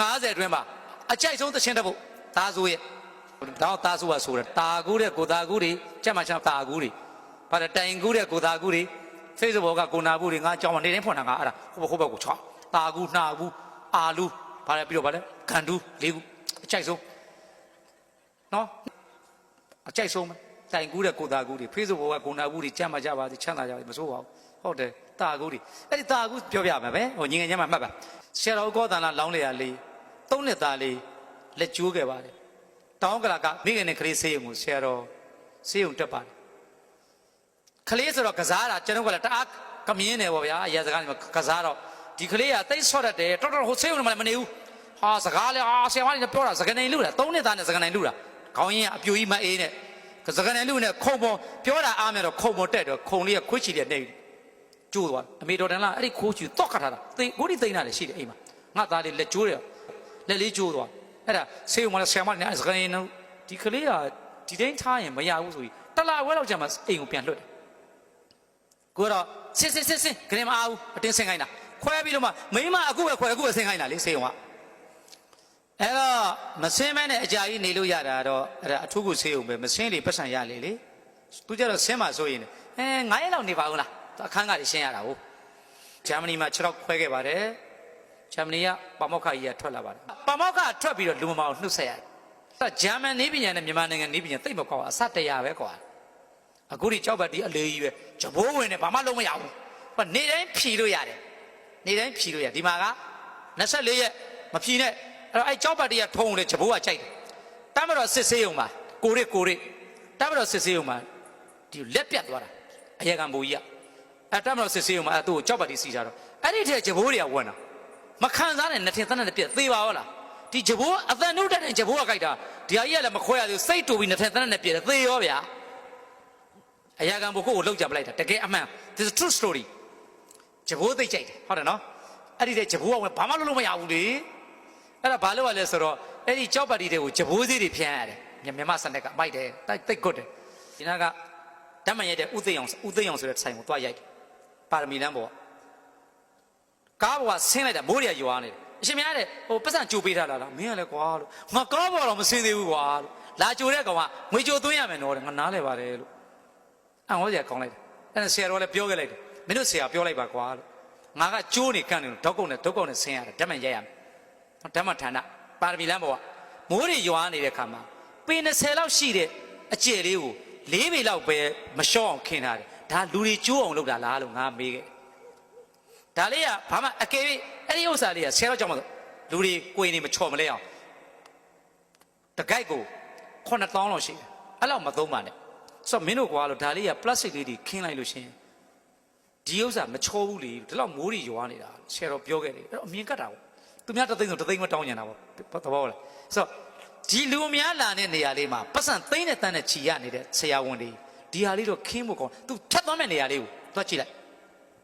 50အတွင်းမှာအကြိုက်ဆုံးသချင်းတစ်ပုဒ်သားဆိုရဲ့တော့သားဆိုကဆိုတယ်တာကူတဲ့ကိုသားကူတွေကြက်မှချမ်းတာကူတွေဘာလဲတိုင်ကူတဲ့ကိုသားကူတွေ Facebook ကကိုနာကူတွေငါကြောင်းမနေတိုင်းဖွင့်တာငါအဲ့ဒါဟိုဘဟိုဘက်ကိုချောတာကူနှာကူအာလူဘာလဲပြီးတော့ဘာလဲဂန်ဒူလေးခုအကြိုက်ဆုံးနော်အကြိုက်ဆုံးပဲတိုင်ကူတဲ့ကိုသားကူတွေ Facebook ကကိုနာကူတွေကြက်မှကြပါစေချမ်းသာကြပါစေမစိုးပါဘူးဟုတ်တယ်တာကူတွေအဲ့ဒီတာကူပြောပြမယ်ပဲဟိုညီငယ်ချင်းမှမှတ်ပါ ဆရာတော်ကောသနာလောင်းလေရလေးသုံးနှစ်သားလေးလက်ကျိုးခဲ့ပါတယ်တောင်းကလာကမိခင်နဲ့ခလေးဆေးရုံကိုဆရာတော်ဆေးရုံတက်ပါတယ်ကလေးဆိုတော့ကစားတာကျွန်တော်ကလည်းတအားကမြင်းနေပေါ့ဗျာအရာစကားတွေမှာကစားတော့ဒီကလေးကတိတ်ဆော့တတ်တယ်တော်တော်ဟိုဆေးဝင်မှလည်းမနေဘူးဟာစကားလေအာဆရာမကြီးလည်းပြောတာစကနေလူတာသုံးနှစ်သားနဲ့စကနေလူတာခေါင်းရင်းကအပြူကြီးမအေးနဲ့စကနေလူနဲ့ခုံပေါ်ပြောတာအားမယ်တော့ခုံပေါ်တက်တော့ခုံလေးကခွေးချီတဲ့နေ ကျိုးသွားအမေတော်တန်လားအဲ့ဒီခိုးချီတော့ခတ်ထားတာသိကိုဒီသိန်းတာလည်းရှိတယ်အိမ်မှာငါသားလေးလက်ကျိုးတယ်လက်လေးကျိုးသွားအဲ့ဒါဆေးဝင်မှလည်းဆရာမကြီးနဲ့စကနေဒီကလေးကဒီတိုင်းထားရင်မရဘူးဆိုပြီးတလာဝဲလောက်ကြာမှအိမ်ကိုပြန်လွှတ်တယ်ကိုတော့ဆင်းဆင်းဆင်းဆင်းခရင်မအားဘူးအတင်းဆင်းခိုင်းတာခွဲပြီးတော့မှမိမအခုပဲခွဲအခုပဲဆင်းခိုင်းတာလေစေုံကအဲ့တော့မဆင်းမဲနဲ့အကြာကြီးနေလို့ရတာတော့အဲ့ဒါအထူးကိုဆေးုံပဲမဆင်းလေပတ်စံရလေလေသူကြတော့ဆင်းမှဆိုရင်အဲ9ရက်လောက်နေပါဦးလားသူ အခန်းကလေးရှင်းရတာဟုတ်ဂျာမနီမှာ6ရောက်ခွဲခဲ့ပါတယ်ဂျာမနီကပမောက္ခကြီးကထွက်လာပါတယ်ပမောက္ခထွက်ပြီးတော့လူမမောင်နှုတ်ဆက်ရတယ်အဲ့တော့ဂျာမန်နေပညာနဲ့မြန်မာနိုင်ငံနေပညာသိပ်မကွာဘူးအစတရာပဲကွာအခုဒီကြောက်ပတ်ဒီအလေးကြီးပဲဂျဘိုးဝင်နေဘာမှလုံးမရဘူးဟောနေတိုင်းဖြီလို့ရတယ်နေတိုင်းဖြီလို့ရဒီမှာက24ရက်မဖြီနဲ့အဲ့တော့အဲ့ကြောက်ပတ်တည်းကထုံးလေဂျဘိုးကကြိုက်တယ်တမ်းမတော်စစ်ဆေးုံမှာကိုရစ်ကိုရစ်တမ်းမတော်စစ်ဆေးုံမှာဒီလက်ပြတ်သွားတာအရေကံဘူကြီးက အဲ့တမ်းမတော်စစ်ဆေးုံမှာအဲ့သူ့ကိုကြောက်ပတ်တည်းစီထားတော့အဲ့ဒီထက်ဂျဘိုးတွေကဝင်တာမခံစားနဲ့နှစ်ထင်သနဲ့ပြက်သေးပါရောလားဒီဂျဘိုးအသံနှုတ်တဲ့ဂျဘိုးကကြိုက်တာဒီဟာကြီးကလည်းမခွဲရသေးဘူးစိတ်တူပြီးနှစ်ထင်သနဲ့ပြက်သေရောဗျာအရာကံဘုကိုကိုလောက်ကြပလိုက်တာတကယ်အမှန် this is a true story ဂျဘိုးသိကြိုက်တယ်ဟုတ်တယ်နော်အဲ့ဒီတဲ့ဂျဘိုးကဝင်ဘာမှလုပ်လို့မရဘူးလေအဲ့ဒါဘာလို့ ਆ လဲဆိုတော့အဲ့ဒီကြောက်ပါတီတွေကိုဂျဘိုးသေးတွေဖြန်းရတယ်မြမြမစနက်ကမိုက်တယ်တိုက်သိကွတ်တယ်ဒီနာကဓမ္မရိုက်တဲ့ဥသိအောင်ဥသိအောင်ဆိုတဲ့ဆိုင်ကိုတွားရိုက်တယ် ပါရမီလမ်းပေါ်ကားပေါ်ကဆင်းလိုက်တာမိုးတွေကရွာနေတယ်အရှင်များတဲ့ဟိုပတ်စံကြိုပေးထားလားလားမင်းကလည်းကွာလို့ငါကားပေါ်တော့မဆင်းသေးဘူးကွာလို့လာကြိုတဲ့ကောင်ကငွေကြိုသွင်းရမယ်နော်တဲ့ငါနားလဲပါတယ်လို့အံ့ဩစရာကောင်းလိုက်တယ်အဲ့ဒါဆရာတော်လည်းပြောခဲ့လိုက်တယ်မင်းတို့ဆရာပြောလိုက်ပါကွာလို့ငါကကျိုးနေကန့်နေတော့ဓောက်ကုန်းနဲ့ဓောက်ကုန်းနဲ့ဆင်းရတယ်ဓမ္မရိုက်ရမယ်ဓမ္မဌာနပါရမီလမ်းပေါ်ကမိုးတွေရွာနေတဲ့ခါမှာပေ20လောက်ရှိတဲ့အကျယ်လေးကို၄ပေလောက်ပဲမလျှော့အောင်ခင်းထားတယ် ဒါလူတွေကျိုးအောင်လုပ်တာလားလို့ငါမေးခဲ့ဒါလေးကဘာမှအကယ်၍အဲ့ဒီဥစ္စာလေးကဆရာတော်ကြောင့်မလို့လူတွေကိုယ်နေမချော်မလဲအောင်တကိုက်ကို9000လောက်ရှိတယ်အဲ့လောက်မသုံးပါနဲ့ဆိုတော့မင်းတို့ကွာလို့ဒါလေးက plastic လေးတွေခင်းလိုက်လို့ရှရင်ဒီဥစ္စာမချောဘူးလေဒီလောက်မိုးတွေရွာနေတာဆရာတော်ပြောခဲ့တယ်အဲ့တော့အမြင်ကတ်တာပေါ့သူများတစ်သိန်းဆိုတစ်သိန်းမတောင်းညံတာပေါ့သဘောလားဆိုတော့ဒီလူအများလာတဲ့နေရာလေးမှာပတ်စံသိန်းနဲ့တန်းနဲ့ခြီရနေတဲ့ဆရာဝန်တွေ ဒီဟာလေးတော့ခင်းဖို့ကောင်းသူထပ်သွားမဲ့နေရာလေးကိုသွားကြည့်လိုက်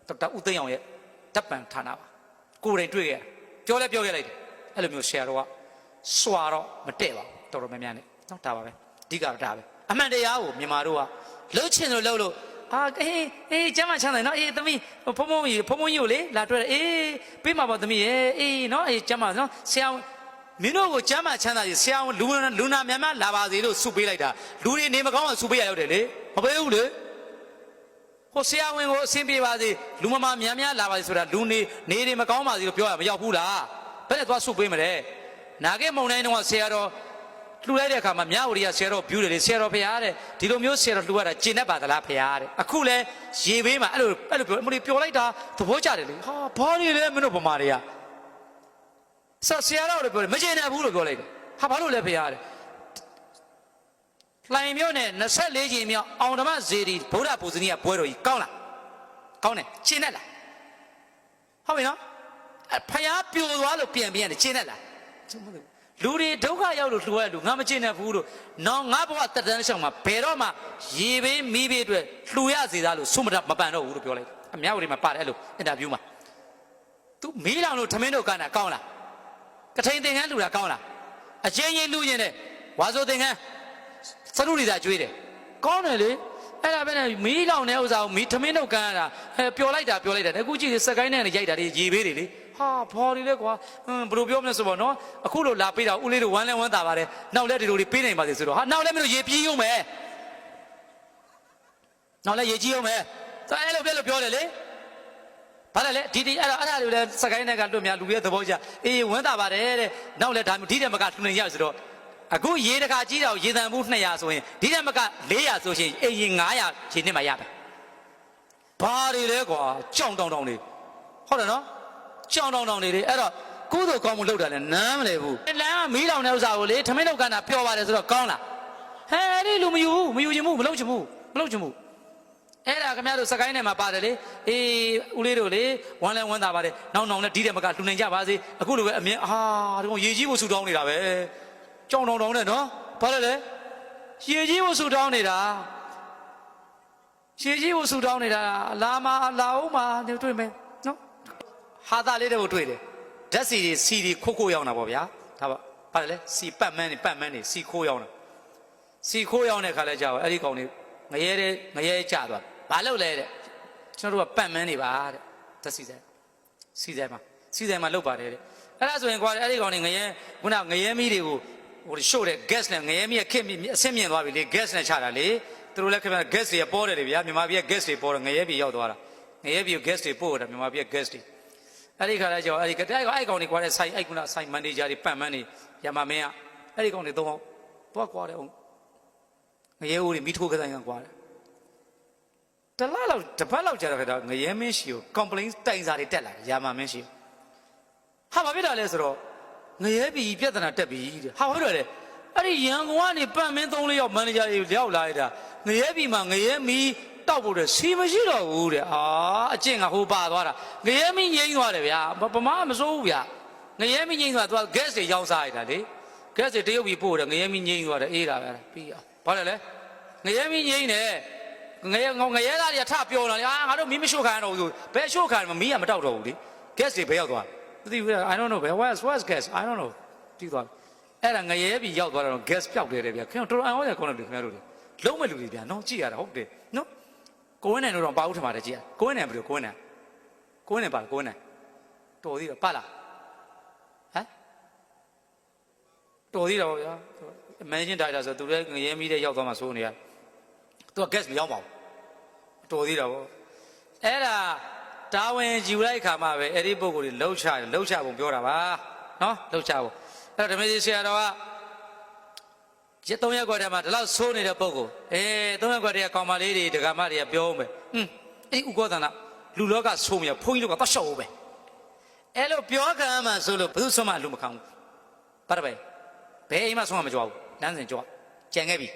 ဒေါက်တာဦးသိန်းအောင်ရဲ့တပ်ပံဌာနပါကိုယ်တိုင်တွေ့ခဲ့ပြောလဲပြောခဲ့လိုက်တယ်အဲ့လိုမျိုးဆရာတော်ကစွာတော့မတည့်ပါဘူးတော်တော်များများနဲ့နော်ဒါပါပဲအဓိကတော့ဒါပဲအမှန်တရားကိုမြန်မာတို့ကလှုပ်ချင်လို့လှုပ်လို့အာအေးအေးကျမ်းမချမ်းတယ်နော်အေးသမီးဖုံဖုံကြီးဖုံဖုံကြီးကိုလေလာတွေ့တယ်အေးပေးမှာပါသမီးရဲ့အေးနော်အေးကျမ်းမနော်ဆရာမင်းတို့ကိုကျမ်းမချမ်းသာကြီးဆရာလူလူနာများများလာပါစေလို့ဆုပေးလိုက်တာလူတွေနေမကောင်းအောင်ဆုပေးရရောက်တယ်လေ မပေးဘူးလေဟိုဆရာဝန်ကိုအဆင်ပြေပါစေလူမမများများလာပါစေဆိုတာလူနေနေတွေမကောင်းပါစေလို့ပြောရမရောက်ဘူးလားဘယ်နဲ့သွားဆုပေးမလဲနာခဲ့မုံတိုင်းတုန်းကဆရာတော်လှူလိုက်တဲ့အခါမှာမြဝတီကဆရာတော်ပြူတယ်လေဆရာတော်ဖရာတဲ့ဒီလိုမျိုးဆရာတော်လှူရတာကျင့်တတ်ပါသလားဖရာတဲ့အခုလဲရေဘေးမှာအဲ့လိုအဲ့လိုပြောမလို့ပြောလိုက်တာသဘောကျတယ်လေဟာဘာတွေလဲမင်းတို့ဗမာတွေကဆဆရာတော်လည်းပြောတယ်မကျင့်တတ်ဘူးလို့ပြောလိုက်တယ်ဟာဘာလို့လဲဖရာတဲ့ လှိုင်မြို့နယ်24ချိန်မြောက်အောင်ဓမ္မဇေဒီဗုဒ္ဓပူဇနီးကပွဲတော်ကြီးကောင်းလားကောင်းတယ်ရှင်းတတ်လားဟုတ်ပြီနော်အဲ့ဖယားပြိုသွားလို့ပြန်ပြန်တယ်ရှင်းတတ်လားကျွန်တော်မသိဘူးလူတွေဒုက္ခရောက်လို့လှူရလူငါမရှင်းတတ်ဘူးလို့နော်ငါဘဝတက်တန်းရှောင်းမှာဘယ်တော့မှရေဘေးမီးဘေးအတွက်လှူရစေသားလို့ဆုမတမပန်တော့ဘူးလို့ပြောလိုက်အများကြီးမှာပါတယ်အဲ့လိုအင်တာဗျူးမှာ तू မီးလောင်လို့ထမင်းတို့ကနာကောင်းလားကထိန်သင်္ကန်းလှူတာကောင်းလားအချင်းချင်းလှူရင်လည်းဝါဆိုသင်္ကန်း စရုတွေသာကျွေးတယ်ကောင်းတယ်လေအဲ့ဒါပဲနဲ့မီးလောင်တဲ့ဥစ္စာကိုမီးထမင်းတော့ကန်းရတာအဲပျော်လိုက်တာပျော်လိုက်တာအခုကြည့်စကိုင်းနဲ့ရိုက်တာတွေရေဘေးတွေလေဟဟာဘော်ဒီလဲကွာဟမ်ဘယ်လိုပြောမလဲဆိုတော့နော်အခုလိုလာပေးတာဦးလေးတို့ဝမ်းလဲဝမ်းသာပါတယ်နောက်လဲဒီလိုတွေပေးနိုင်ပါစေဆိုတော့ဟာနောက်လဲမင်းတို့ရေပြင်းရုံမယ်နောက်လဲရေကြီးရုံမယ်ဆိုအဲ့လိုပြလို့ပြောတယ်လေဘာလဲလေဒီဒီအဲ့ဒါအဲ့ဒါတွေလဲစကိုင်းနဲ့ကလွတ်များလူရဲ့သဘောကျအေးဝမ်းသာပါတယ်တဲ့နောက်လဲဒါမျိုးဒီတဲ့မကလှူနေရဆိုတော့ အခုရေတကာကြီးတာကိုရေတန်မှု200ဆိုရင်ဒီတဲ့မက400ဆိုရှင်အေးရေ900ခြေနဲ့မှရမယ်ဘာတွေလဲကွာကြောင်တောင်တောင်တွေဟုတ်တယ်နော်ကြောင်တောင်တောင်တွေလေအဲ့တော့ကုသိုလ်ကောင်းမှုလုပ်တာလဲနမ်းမလဲဘူးလမ်းကမီးလောင်တဲ့ဥစ္စာကိုလေထမင်းလောက်ကနာပျော်ပါတယ်ဆိုတော့ကောင်းလားဟဲ့အဲ့ဒီလူမယူဘူးမယူချင်ဘူးမလုပ်ချင်ဘူးမလုပ်ချင်ဘူးအဲ့ဒါခင်ဗျားတို့စကိုင်းထဲမှာပါတယ်လေအေးဦးလေးတို့လေဝမ်းလဲဝမ်းသာပါတယ်နောက်နောက်နဲ့ဒီတဲ့မကလှူနိုင်ကြပါစေအခုလိုပဲအမြင်အာဒီကောင်ရေကြီးဖို့ဆူတောင်းနေတာပဲ ကြောင်တောင်တောင်နဲ့နော်ဘာလဲလဲရေကြီးဖို့ဆူတောင်းနေတာရေကြီးဖို့ဆူတောင်းနေတာလာမလာအောင်မနေတွေ့မယ်နော်ဟာသားလေးတွေကိုတွေ့တယ်ဓာတ်စီတွေစီတွေခိုးခိုးရောက်တာပေါ့ဗျာဒါပါဘာလဲလဲစီပတ်မန်းနေပတ်မန်းနေစီခိုးရောက်တာစီခိုးရောက်တဲ့ခါလဲကြာပါအဲ့ဒီကောင်လေးငရဲတဲ့ငရဲကျသွားဘာလို့လဲတဲ့ကျွန်တော်တို့ကပတ်မန်းနေပါတဲ့သက်စီဆိုင်စီဆိုင်မှာစီဆိုင်မှာလုတ်ပါတယ်တဲ့အဲ့ဒါဆိုရင်ကွာအဲ့ဒီကောင်လေးငရဲခုနငရဲမီးတွေကို ဟိုရှို့တဲ့ gas နဲ့ငရဲမီးကခက်မြအဆင့်မြင့်သွားပြီလေ gas နဲ့ချတာလေသူတို့လည်းခင်ဗျာ gas တွေပေါ်တယ်လေဗျာမြန်မာပြည်က gas တွေပေါ်တယ်ငရဲပြည်ရောက်သွားတာငရဲပြည်ကို gas တွေပို့တာမြန်မာပြည်က gas တွေအဲ့ဒီခါလဲကြာအဲ့ဒီကတဲ့အဲ့ကောင်လေးကွာတဲ့ဆိုင်အဲ့ခုနဆိုင်မန်နေဂျာတွေပတ်မန်းနေရမမင်းကအဲ့ဒီကောင်လေးသုံးအောင်သွားကွာတဲ့အောင်ငရဲဦးတွေမိထိုးကဆိုင်ကကွာတယ်တလားလောက်တစ်ပတ်လောက်ကြာတော့ခါတော့ငရဲမင်းရှိကို complaint တိုင်စာတွေတက်လာတယ်ရာမမင်းရှိဟာဘာဖြစ်တာလဲဆိုတော့ ငရဲပြည်ပြဿနာတက်ပြီတဲ့ဟာဟုတ်တယ်လေအဲ့ဒီရန်ကုန်ကနေပတ်မင်းသုံးလေးယောက်မန်နေဂျာတွေရောက်လာရတာငရဲပြည်မှာငရဲမီးတောက်ဖို့တဲ့စီမရှိတော့ဘူးတဲ့အာအကျင့်ကဟိုပါသွားတာငရဲမီးငိမ့်သွားတယ်ဗျာဗမာမစိုးဘူးဗျာငရဲမီးငိမ့်သွားသူက gas တွေရောင်းစားရတာလေ gas တွေတရုတ်ပြည်ပို့တယ်ငရဲမီးငိမ့်သွားတယ်အေးတာပဲပြီးအောင်ဘာလဲလဲငရဲမင်းငိမ့်နေငရဲငေါငရဲသားတွေကထပြောလာတယ်အာငါတို့မီးမရှို့ခံရတော့ဘူးဘယ်ရှို့ခံမမီးကမတောက်တော့ဘူးလေ gas တွေဘယ်ရောက်သွားမ သိဘူး I don't know ဘယ် where's where's gas I don't know ပြီးသွားအဲ့ဒါငရဲပြီရောက်သွားတော့ gas ပျောက်တယ်တဲ့ဗျခင်ဗျတော်တော်အံ့ဩရကောင်းတယ်ခင်ဗျားတို့တွေလုံးမဲ့လူတွေဗျာနော်ကြည့်ရတာဟုတ်တယ်နော်ကိုဝင်းနိုင်တို့တော့ပါဦးထမှာတယ်ကြည့်ရကိုဝင်းနိုင်ဘယ်လိုကိုဝင်းနိုင်ကိုဝင်းနိုင်ပါကိုဝင်းနိုင်တော်သေးတော့ပါလားဟမ်တော်သေးတော့ဗျာ managing director ဆိုသူလည်းငရဲမီးတဲ့ရောက်သွားမှစိုးနေရသူက gas မရောက်ပါဘူးတော်သေးတာဗောအဲ့ဒါ တာဝန်ယူလိုက်ခါမှပဲအဲ့ဒီပုံကိုယ်တွေလှုပ်ချတယ်လှုပ်ချပုံပြောတာပါနော်လှုပ်ချပုံအဲ့တော့ဓမ္မကြီးဆရာတော်ကရသုံးရက်ကွက်ထဲမှာဒီလောက်ဆိုးနေတဲ့ပုံကိုအေးသုံးရက်ကွက်ထဲကကောင်မလေးတွေဒကာမတွေကပြောမယ်ဟွန်းအဲ့ဒီဥကောသနာလူလောကဆိုးမြဘုန်းကြီးတို့ကသွားရှောက်ဦးပဲအဲ့လိုပြောခံမှဆိုလို့ဘယ်သူဆွမ်းမလူမခံဘူးဘာတပည့်ဘယ်အိမ်မှဆွမ်းမမကြွားဘူးလမ်းစဉ်ကြွားကြံခဲ့ပြီ